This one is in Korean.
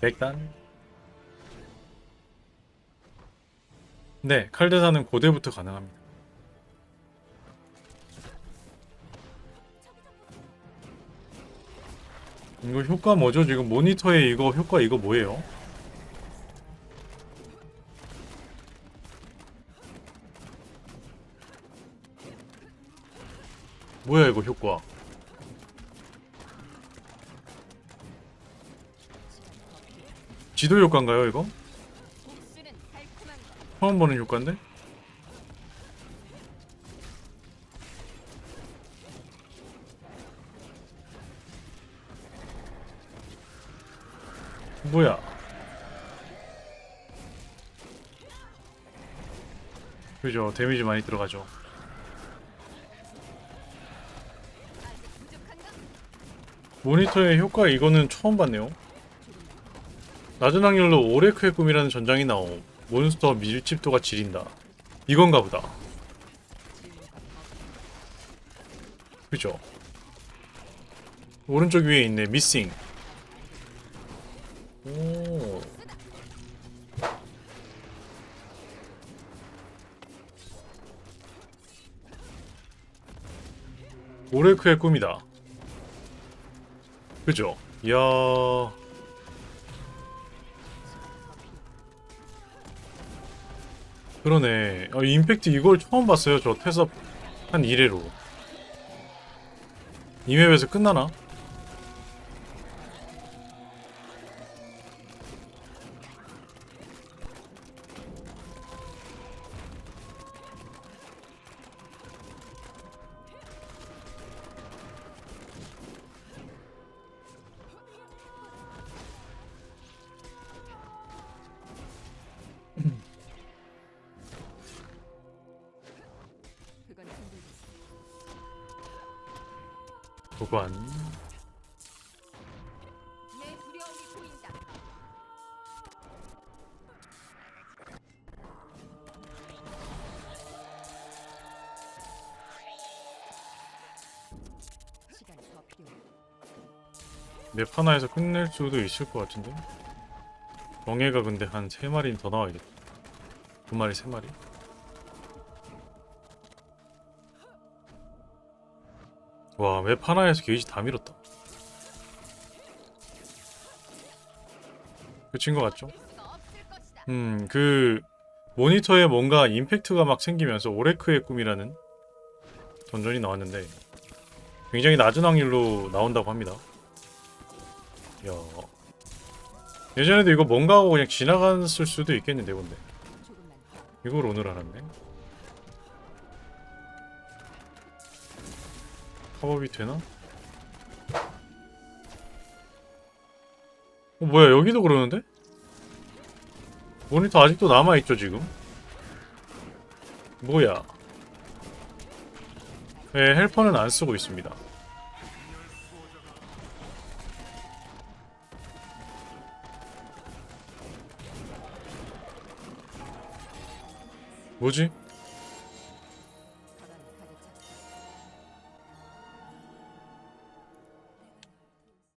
백단 네 칼대사는 고대부터 가능합니다 이거 효과 뭐죠? 지금 모니터에 이거 효과 이거 뭐예요? 뭐야 이거 효과 지도 효과인가요 이거? 처음 보는 효과인데? 뭐야? 그죠 데미지 많이 들어가죠? 모니터의 효과 이거는 처음 봤네요 낮은 확률로 오레크의 꿈이라는 전장이 나옴. 몬스터 밀집도가 지린다. 이건가 보다. 그죠? 오른쪽 위에 있네 미싱. 오. 오레크의 꿈이다. 그죠? 이야 그러네. 아, 임팩트 이걸 처음 봤어요. 저 태섭 한 1회로. 이 맵에서 끝나나? 보관. 내 두려움이 보인다. 시간이 더 필요해. 맵 하나에서 끝낼 수도 있을 것 같은데? 정예가 근데 한 3마리는 더 나와야겠다. 2마리, 3마리? 와, 맵 하나에서 게이지 다 밀었다. 끝인 것 같죠? 음, 그 모니터에 뭔가 임팩트가 막 생기면서 오레크의 꿈이라는 던전이 나왔는데 굉장히 낮은 확률로 나온다고 합니다. 야. 예전에도 이거 뭔가 하고 그냥 지나갔을 수도 있겠는데 근데. 이걸 오늘 알았네. 팝업이 되나? 어, 뭐야 여기도 그러는데? 모니터 아직도 남아있죠 지금? 뭐야 네 헬퍼는 안 쓰고 있습니다 뭐지?